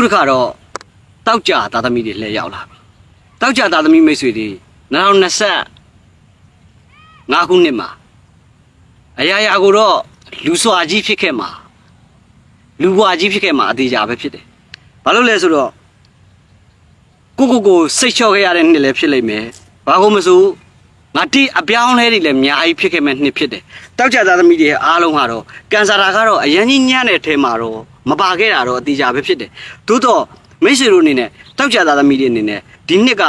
ခုတစ်ခါတော့တောက်ကြသားသမီးတွေလှည့်ရောက်လာပြီတောက်ကြသားသမီးမိတ်ဆွေတွေ2020 5ခုနှစ်မှာအရာရာကိုတော့လူစွာကြီးဖြစ်ခဲ့မှာလူဘွားကြီးဖြစ်ခဲ့မှာအသေးကြပဲဖြစ်တယ်ဘာလို့လဲဆိုတော့ကိုကိုကိုစိတ်ချော့ခဲ့ရတဲ့နှစ်လည်းဖြစ်လိမ့်မယ်ဘာကိုမဆိုငါတိအပြောင်းလဲတွေလည်းအများကြီးဖြစ်ခဲ့မဲ့နှစ်ဖြစ်တယ်တောက်ကြသားသမီးတွေရဲ့အားလုံးကတော့ကန်ဆာတာကတော့အရင်ကြီးညံ့တဲ့ထဲမှာတော့ မပါခဲ့တာတော့အသေးကြပဲဖြစ်တယ်သို့တော့မိတ်ဆွေတို့အနေနဲ့တောက်ကြသားသမီးတွေအနေနဲ့ဒီနှစ်က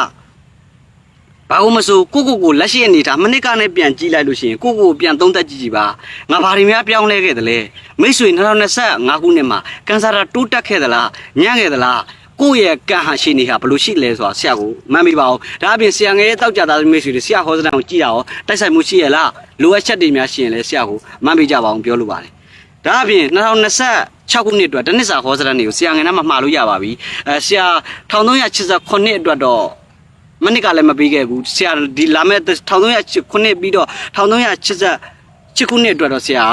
ဘာလို့မဆိုကိုကိုကိုလက်ရှိအနေထားမနစ်ကနဲ့ပြန်ကြည့်လိုက်လို့ရှိရင်ကိုကိုကိုပြန်သုံးသပ်ကြည့်ကြည့်ပါငါဘာတွေများပြောင်းလဲခဲ့သလဲမိတ်ဆွေ2025ခုနှစ်မှာကန်ဆာတာတိုးတက်ခဲ့သလားညံ့ခဲ့သလားကိုယ့်ရဲ့ကံဟာရှိနေဟာဘယ်လိုရှိလဲဆိုတာဆရာကိုမှတ်မိပါအောင်ဒါအပြင်ဆရာငယ်ရဲ့တောက်ကြသားမိတ်ဆွေတွေဆရာဟောစတန်ကိုကြည့်ရအောင်တိုက်ဆိုင်မှုရှိရလားလိုအပ်ချက်တွေများရှိရင်လည်းဆရာကိုမှတ်မိကြပါအောင်ပြောလိုပါတယ် ဒါအပြင်2026ခုနှစ်အတွက်တနစ်စာဟောစတန်တွေကိုဆရာငယ်နဲ့မှမှားလို့ရပါပြီအဲဆရာ1389အတွက်တော့မနစ်ကလည်းမပေးခဲ့ဘူးဆရာဒီလာမဲ့1300ခုနှစ်ပြီးတော့1380ခုနှစ်အတွက်တော့ဆရာ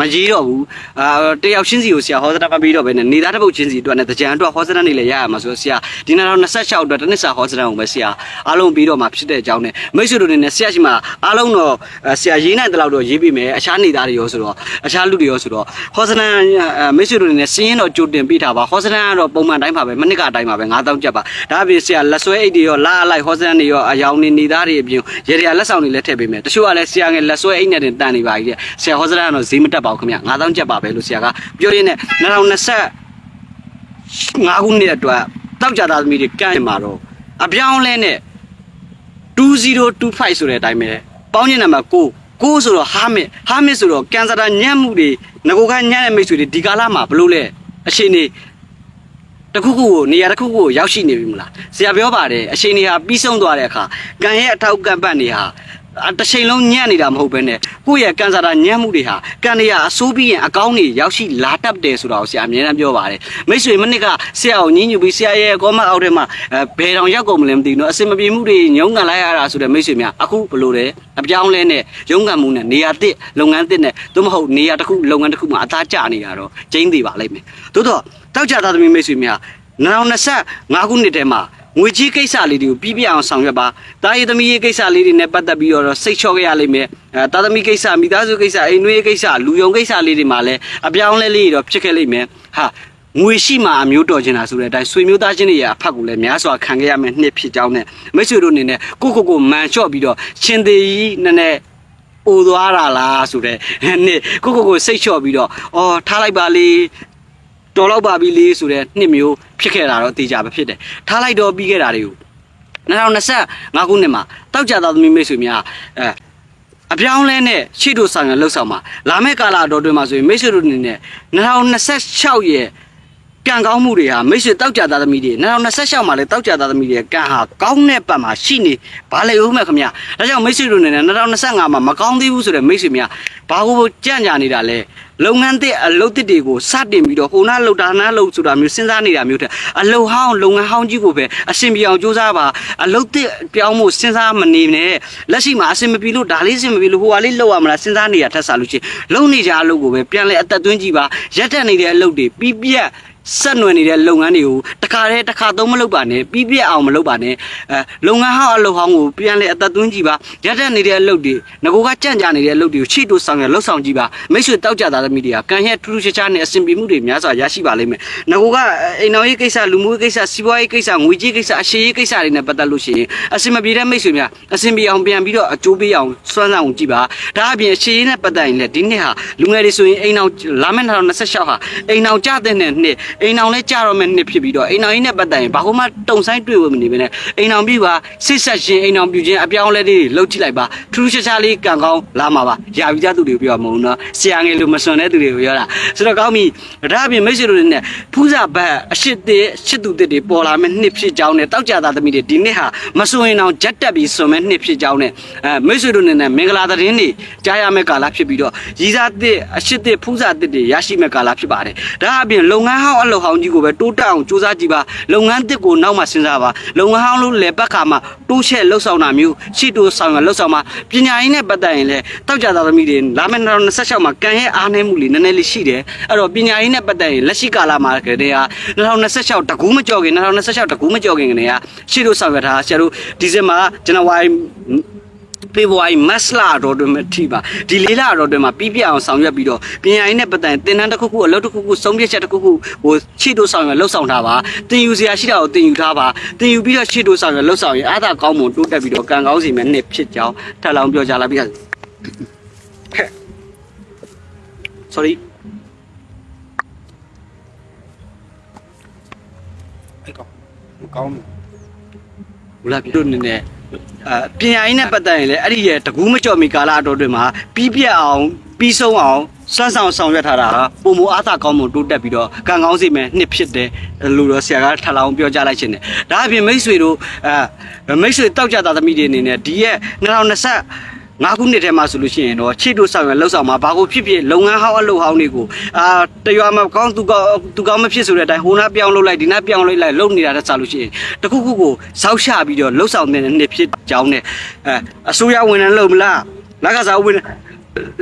မကြီးတော့ဘူးအာတယောက်ချင်းစီကိုဆရာဟောစတာမပြီးတော့ပဲနဲ့နေသားတစ်ပုတ်ချင်းစီအတွက်နဲ့တကြံအတွက်ဟောစတာနေလည်းရရမှာဆိုတော့ဆရာဒီနေ့တော့26အတွက်တစ်နှစ်စာဟောစတာကိုပဲဆရာအားလုံးပြီးတော့မှဖြစ်တဲ့အကြောင်းနဲ့မိတ်ဆွေတို့တွေနဲ့ဆရာရှိမှအားလုံးတော့ဆရာရေးနိုင်တဲ့လောက်တော့ရေးပြီးမယ်အခြားနေသားတွေရောဆိုတော့အခြားလူတွေရောဆိုတော့ဟောစတာမိတ်ဆွေတို့တွေနဲ့စင်းရင်တော့ကြိုတင်ပေးထားပါဟောစတာကတော့ပုံမှန်တိုင်းပါပဲမနစ်ကအတိုင်းပါပဲ9000ကျပ်ပါဒါအပြင်ဆရာလက်ဆွဲအိတ်တွေရောလာအလိုက်ဟောစတာတွေရောအယောင်နေနေသားတွေအပြင်ရေရလက်ဆောင်တွေလည်းထည့်ပေးမယ်တချို့ကလည်းဆရာငယ်လက်ဆွဲအိတ်နဲ့တင်တန်နေပါကြီးတဲ့ဆရာဟောစတာကတော့ဈေးမတက်ပါဘူးခင်ဗျ9000ကျပ်ပါပဲလို့ဆရာကပြောရင်းနဲ့2020 5ခုနှစ်အတွက်တောက်ကြသားသမီးတွေကန့်မှာတော့အပြောင်းလဲနဲ့2025ဆိုတဲ့အတိုင်းပဲပေါင်းညနံပါတ်9 9ဆိုတော့ဟာမစ်ဟာမစ်ဆိုတော့ကန်ဆာတာညံ့မှုတွေငကိုကညံ့တဲ့မိတ်ဆွေတွေဒီကာလမှာဘလို့လဲအချိန်နေတစ်ခုခုကိုနေရာတစ်ခုခုကိုရောက်ရှိနေပြီမလားဆရာပြောပါတယ်အချိန်နေဟာပြီးဆုံးသွားတဲ့အခါကံရဲ့အထောက်ကံပတ်နေဟာအ တစ်ချိန်လုံးညံ့နေတာမဟုတ်ဘဲနဲ့ကိုယ့်ရဲ့ကန်ဆာတာညံ့မှုတွေဟာကံတွေဟာအဆိုးပြီးရင်အကောင်းတွေရောက်ရှိလာတတ်တယ်ဆိုတာကိုဆရာအမြဲတမ်းပြောပါတယ်မိတ်ဆွေမနစ်ကဆရာကိုညှဉ်းညူပြီးဆရာရဲ့ကောမတ်အောက်ထဲမှာအဲဘယ်တောင်ရောက်ကုန်မလဲမသိဘူးနော်အစင်မပြေမှုတွေညုံကန်လိုက်ရတာဆိုတဲ့မိတ်ဆွေများအခုဘလို့လဲအပြောင်းလဲနဲ့ရုံးကန်မှုနဲ့နေရာတစ်လုပ်ငန်းတစ်နဲ့သို့မဟုတ်နေရာတစ်ခုလုပ်ငန်းတစ်ခုမှာအသားကျနေတာတော့ကျင်းသေးပါလိမ့်မယ်သို့တော့တောက်ကြသားသမီးမိတ်ဆွေများ2025ခုနှစ်ထဲမှာ ငွေကြီးကိစ္စလေးတွေကိုပြီးပြအောင်ဆောင်ရွက်ပါတာရီသမီးရေးကိစ္စလေးတွေနဲ့ပတ်သက်ပြီးတော့စိတ်ချော့ခဲ့ရလိမ့်မယ်အဲတာသမီးကိစ္စမိသားစုကိစ္စအိမ်နှွေးကိစ္စလူယုံကိစ္စလေးတွေမှာလည်းအပြောင်းလဲလေးတွေတော့ဖြစ်ခဲ့လိမ့်မယ်ဟာငွေရှိမှအမျိုးတော်ချင်တာဆိုတဲ့အတိုင်းဆွေမျိုးသားချင်းတွေရဲ့အဖက်ကိုလည်းများစွာခံခဲ့ရမယ်နှစ်ဖြစ်ကြောင်းနဲ့မိတ်ဆွေတို့အနေနဲ့ကိုကိုကိုမန်လျှော့ပြီးတော့ရှင်သေးကြီးနည်းနည်းအိုသွားတာလားဆိုတဲ့နှစ်ကိုကိုကိုစိတ်လျှော့ပြီးတော့အော်ထားလိုက်ပါလေ တော်တော့ပါပြီလေဆိုတဲ့နှစ်မျိုးဖြစ်ခဲ့တာတော့အသေးကြပဲဖြစ်တယ်ထားလိုက်တော့ပြီးခဲ့တာတွေကို2025ခုနှစ်မှာတောက်ကြသားသမီးမိတ်ဆွေများအဲအပြောင်းလဲနဲ့ရှေ့တို့ဆောင်ရလှုပ်ဆောင်မှာလာမယ့်ကာလအတော်တွင်မှာဆိုရင်မိတ်ဆွေတို့အနေနဲ့2026ရဲ့ကံကောင်းမှုတွေဟာမိတ်ဆွေတောက်ကြသားသမီးတွေ2026မှာလည်းတောက်ကြသားသမီးတွေကံဟာကောင်းတဲ့ပတ်မှာရှိနေဘာလဲဦးမဲ့ခမညာဒါကြောင့်မိတ်ဆွေတို့အနေနဲ့2025မှာမကောင်းသေးဘူးဆိုတဲ့မိတ်ဆွေများဘာကိုကြံ့ကြာနေတာလဲ လုပ်ငန်းတစ်အလုပ်တစ်တွေကိုစတင်ပြီးတော့ဟိုနာလှုပ်တာနာလှုပ်ဆိုတာမျိုးစဉ်းစားနေတာမျိုးတဲ့အလုပ်ဟောင်းလုပ်ငန်းဟောင်းကြီးကိုပဲအဆင်ပြေအောင်ကြိုးစားပါအလုပ်တစ်ပြောင်းဖို့စဉ်းစားမနေနဲ့လက်ရှိမှာအဆင်မပြေလို့ဒါလေးအဆင်မပြေလို့ဟိုဟာလေးလှုပ်ရမလားစဉ်းစားနေတာထက်စားလို့ချင်းလုံနေကြအလုပ်ကိုပဲပြန်လဲအသက်သွင်းကြည့်ပါရက်တက်နေတဲ့အလုပ်တွေပြီးပြက် ဆက်နွယ်နေတဲ့လုပ်ငန်းတွေကိုတခါတည်းတစ်ခါသုံးမလုပ်ပါနဲ့ပြီးပြက်အောင်မလုပ်ပါနဲ့အဲလုပ်ငန်းဟောင်းအလုပ်ဟောင်းကိုပြန်လဲအသက်သွင်းကြည့်ပါရက်တက်နေတဲ့အလုပ်တွေငကိုကကြံ့ကြာနေတဲ့အလုပ်တွေကိုချိတိုဆောင်ရလှုပ်ဆောင်ကြည့်ပါမိတ်ဆွေတောက်ကြသားသမီးတွေကကံရဲ့ထူးထူးခြားခြားနဲ့အဆင်ပြေမှုတွေများစွာရရှိပါလိမ့်မယ်ငကိုကအိမ်တော်ရေးကိစ္စလူမှုရေးကိစ္စစီးပွားရေးကိစ္စငွေကြေးကိစ္စအရှိရေးကိစ္စတွေနဲ့ပတ်သက်လို့ရှိရင်အဆင်မပြေတဲ့မိတ်ဆွေများအဆင်ပြေအောင်ပြန်ပြီးတော့အကျိုးပေးအောင်စွမ်းဆောင်ကြည့်ပါဒါအပြင်အရှိရေးနဲ့ပတ်သက်ရင်လည်းဒီနှစ်ဟာလူငယ်တွေဆိုရင်အိမ်တော်လာမယ့်2026ဟာအိမ်တော်ကြတဲ့နှစ်အိမ်တော်လည်းကြတော့မယ့်နှစ်ဖြစ်ပြီးတော့အိမ်တော်ရေးနဲ့ပတ်သက်ရင်ဘာမှတုံဆိုင်တွေ့ဝမနေဘဲနဲ့အိမ်တော်ပြပါဆစ်ဆက်ရှင်အိမ်တော်ပြခြင်းအပြောင်းလဲလေးတွေလှုပ်ကြည့်လိုက်ပါထူးထူးခြားခြားလေးကံကောင်းလာမှာပါရာပြီးသားသူတွေကိုပြောမှာမဟုတ်နော်ဆရာငယ်လိုမစွန်တဲ့သူတွေကိုပြောတာဆိုတော့ကောင်းပြီဒါအပြင်မိတ်ဆွေတို့တွေနဲ့ဖူးစာဘတ်အရှိတစ်ရှစ်သူတစ်တွေပေါ်လာမယ့်နှစ်ဖြစ်ကြောင်းနဲ့တောက်ကြသားသမီးတွေဒီနှစ်ဟာမစွန်ရင်အောင်ဂျက်တက်ပြီးစွန်မယ့်နှစ်ဖြစ်ကြောင်းနဲ့အဲမိတ်ဆွေတို့နဲ့မင်္ဂလာသတင်းတွေကြားရမယ့်ကာလဖြစ်ပြီးတော့ရည်စားတစ်အရှိတစ်ဖူးစာတစ်တွေရရှိမယ့်ကာလဖြစ်ပါတယ်ဒါအပြင်လုပ်ငန်းဟောင်းအအလုပ်ဟောင်းကြီးကိုပဲတိုးတက်အောင်စူးစမ်းကြည့်ပါလုပ်ငန်းတစ်ကိုနောက်မှစဉ်းစားပါလုပ်ငန်းဟောင်းလို့လေပတ်ခါမှာတိုးချက်လှုပ်ဆောင်တာမျိုးရှေ့တိုးဆောင်ရလှုပ်ဆောင်မှာပညာရင်းနဲ့ပတ်သက်ရင်လည်းတောက်ကြသားသမီးတွေလာမယ့်2026မှာကံရဲ့အားနည်းမှုလေးနည်းနည်းလေးရှိတယ်အဲ့တော့ပညာရင်းနဲ့ပတ်သက်ရင်လက်ရှိကာလမှာကတည်းက2026တကူးမကြော်ခင်2026တကူးမကြော်ခင်ကတည်းကရှေ့တိုးဆောင်ရထားဆရာတို့ဒီဇင်ဘာဇန်နဝါရီ ဖေဖော်ဝါရီမတ်လတော့တွင်မထိပါဒီလေးလတော့တွင်မှာပြီးပြအောင်ဆောင်ရွက်ပြီးတော့ပညာရေးနဲ့ပတ်သက်ရင်သင်တန်းတစ်ခုခုအလုပ်တစ်ခုခုစုံပြချက်တစ်ခုခုဟိုခြေတိုးဆောင်ရွက်လှုပ်ဆောင်ထားပါသင်ယူစရာရှိတာကိုသင်ယူထားပါသင်ယူပြီးတော့ခြေတိုးဆောင်ရွက်လှုပ်ဆောင်ရင်အားသာကောင်းမွန်တိုးတက်ပြီးတော့ကံကောင်းစီမဲ့နှစ်ဖြစ်ကြောင်းထပ်လောင်းပြောကြလာပြီ sorry အဲ့ကောင်မကောင်းဘူးဘူးလားပြတို့နေနဲ့ အပညာရေးနဲ့ပတ်သက်ရင်လည်းအဲ့ဒီရဲ့တကူးမကြော်မီကာလအတော်တွင်မှာပြီးပြတ်အောင်ပြီးဆုံးအောင်စွမ်းဆောင်ဆောင်ရွက်ထားတာဟာပုံမအားသာကောင်းမွန်တိုးတက်ပြီးတော့ကံကောင်းစီမဲ့နှစ်ဖြစ်တယ်လို့တော့ဆရာကထပ်လောင်းပြောကြလိုက်ခြင်းတယ်ဒါအပြင်မိတ်ဆွေတို့အဲမိတ်ဆွေတောက်ကြတာသမီးတွေအနေနဲ့ဒီရဲ့2020 ငါးခုနှစ်ထဲမှာဆိုလို့ရှိရင်တော့ခြေတို့ဆောင်ရလှုပ်ဆောင်မှာဘာကိုဖြစ်ဖြစ်လုပ်ငန်းဟောင်းအလုပ်ဟောင်းတွေကိုအာတရွာမှာကောင်းသူကောင်းသူကောင်းမဖြစ်ဆိုတဲ့အတိုင်းဟိုနာပြောင်းလုပ်လိုက်ဒီနာပြောင်းလုပ်လိုက်လုပ်နေတာတက်စားလို့ရှိရင်တခုခုကိုစောက်ချပြီးတော့လှုပ်ဆောင်တဲ့နှစ်ဖြစ်ကြောင်းနဲ့အဲအစိုးရဝန်ထမ်းလုပ်မလားလက်ကစားဝန်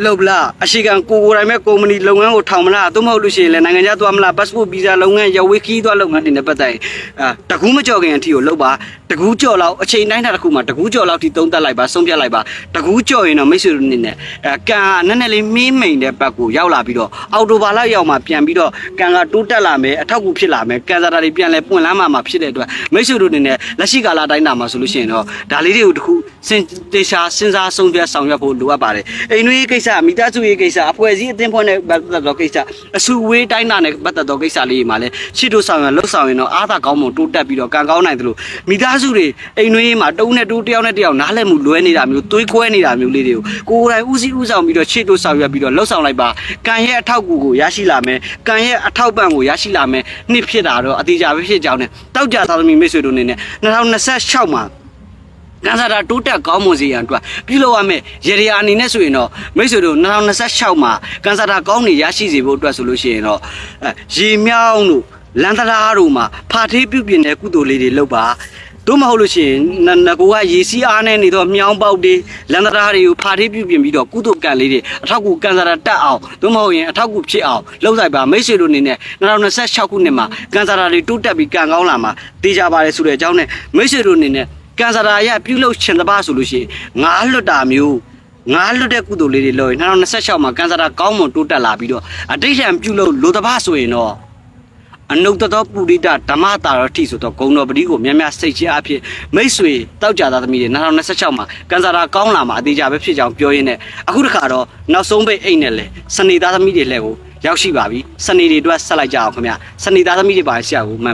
လုပ်လားအရှိကံကိုကိုယ်တိုင်မဲ့ကုမ္ပဏီလုပ်ငန်းကိုထောင်မလားသို့မဟုတ်လို့ရှိရင်လည်းနိုင်ငံခြားသွားမလား passport visa လုပ်ငန်းရဝေးခီးသွားလုပ်ငန်းတွေနဲ့ပတ်သက်ရင်အာတကူးမကြော်ခင်အထိကိုလုပ်ပါတကူးကြော်လောက်အချိန်တိုင်းတာတစ်ခုမှာတကူးကြော်လောက်ထိသုံးသက်လိုက်ပါဆုံးဖြတ်လိုက်ပါတကူးကြော်ရင်တော့မိတ်ဆွေတို့အနေနဲ့အဲကံကနည်းနည်းလေးမင်းမိန်တဲ့ဘက်ကိုရောက်လာပြီးတော့အော်တိုဘာလောက်ရောက်မှပြန်ပြီးတော့ကံကတိုးတက်လာမယ်အထောက်အကူဖြစ်လာမယ်ကံစားတာတွေပြန်လဲပွင့်လန်းမှာမှာဖြစ်တဲ့အတွက်မိတ်ဆွေတို့အနေနဲ့လက်ရှိကာလတိုင်းတာမှာဆိုလို့ရှိရင်တော့ဒါလေးတွေကိုတခုစဉ်တေချာစဉ်းစားဆုံးဖြတ်ဆောင်ရွက်ဖို့လိုအပ်ပါတယ်အိမ်တွင်းကိစ္စမိသားစုရေးကိစ္စအဖွဲ့အစည်းအသင်းဖွဲ့နဲ့ပတ်သက်သောကိစ္စအစုဝေးတိုင်းတာနဲ့ပတ်သက်သောကိစ္စလေးတွေမှာလည်းရှစ်တို့ဆောင်ရွက်လှုပ်ဆောင်ရင်တော့အားသာကောင်းမှုတိုးတက်ပြီးတော့ကံကောင်းနိုင်တယ်လို့မိသားစုတွေအိမ်တွင်းမှာတုံးနဲ့တူတယောက်နဲ့တယောက်နားလည်မှုလွဲနေတာမျိုးသွေးကွဲနေတာမျိုးလေးတွေကိုကိုယ်တိုင်ဦးစီးဦးဆောင်ပြီးတော့ရှစ်တို့ဆောင်ရွက်ပြီးတော့လှုပ်ဆောင်လိုက်ပါကံရဲ့အထောက်အကူကိုရရှိလာမယ်ကံရဲ့အထောက်ပံ့ကိုရရှိလာမယ်နှစ်ဖြစ်တာတော့အသေးချာပဲဖြစ်ကြောင်းနဲ့တောက်ကြသားသမီးမိတ်ဆွေတို့အနေနဲ့2026မှာ ကန်ဆာတာတိုးတက်ကောင်းမွန်စေရန်အတွက်ပြုလုပ်ရမယ်ရေဒီယာအနေနဲ့ဆိုရင်တော့မိတ်ဆွေတို့2026မှာကန်ဆာတာကောင်းနေရရှိစေဖို့အတွက်ဆိုလို့ရှိရင်တော့အဲရေမြောင်းတို့လန်တရာတို့မှာဖာထေးပြုပြင်တဲ့ကုသိုလ်လေးတွေလုပ်ပါတို့မဟုတ်လို့ရှိရင်နနကိုကရေစီးအားနဲ့နေတော့မြောင်းပေါက်တွေလန်တရာတွေကိုဖာထေးပြုပြင်ပြီးတော့ကုသိုလ်ကံလေးတွေအထောက်ကူကန်ဆာတာတက်အောင်တို့မဟုတ်ရင်အထောက်ကူဖြစ်အောင်လုပ်ဆိုင်ပါမိတ်ဆွေတို့အနေနဲ့2026ခုနှစ်မှာကန်ဆာတာတွေတိုးတက်ပြီးကံကောင်းလာမှာတေးကြပါလေဆိုတဲ့အကြောင်းနဲ့မိတ်ဆွေတို့အနေနဲ့ ကန်ဆာရာရပြုလုပ်ချင်တဲ့ပါဆိုလို့ရှိရင်ငါးလွတ်တာမျိုးငါးလွတ်တဲ့ကုသိုလ်လေးတွေလုပ်ရင်2026မှာကန်ဆာရာကောင်းမွန်တိုးတက်လာပြီးတော့အတိတ်ံပြုလုပ်လိုတဲ့ပါဆိုရင်တော့အနုတ္တသောပုရိဒဓမ္မတာရတိဆိုတော့ဂုံတော်ပတိကိုများများစိတ်ချင်းအဖြစ်မိတ်ဆွေတောက်ကြသားသမီးတွေ2026မှာကန်ဆာရာကောင်းလာမှာအသေးချာပဲဖြစ်ကြောင်းပြောရင်းနဲ့အခုတခါတော့နောက်ဆုံးပိတ်အိတ်နဲ့လေစနေသားသမီးတွေလည်းကိုရောက်ရှိပါပြီစနေတွေအတွက်ဆက်လိုက်ကြအောင်ခင်ဗျစနေသားသမီးတွေပါဆရာကိုမှန်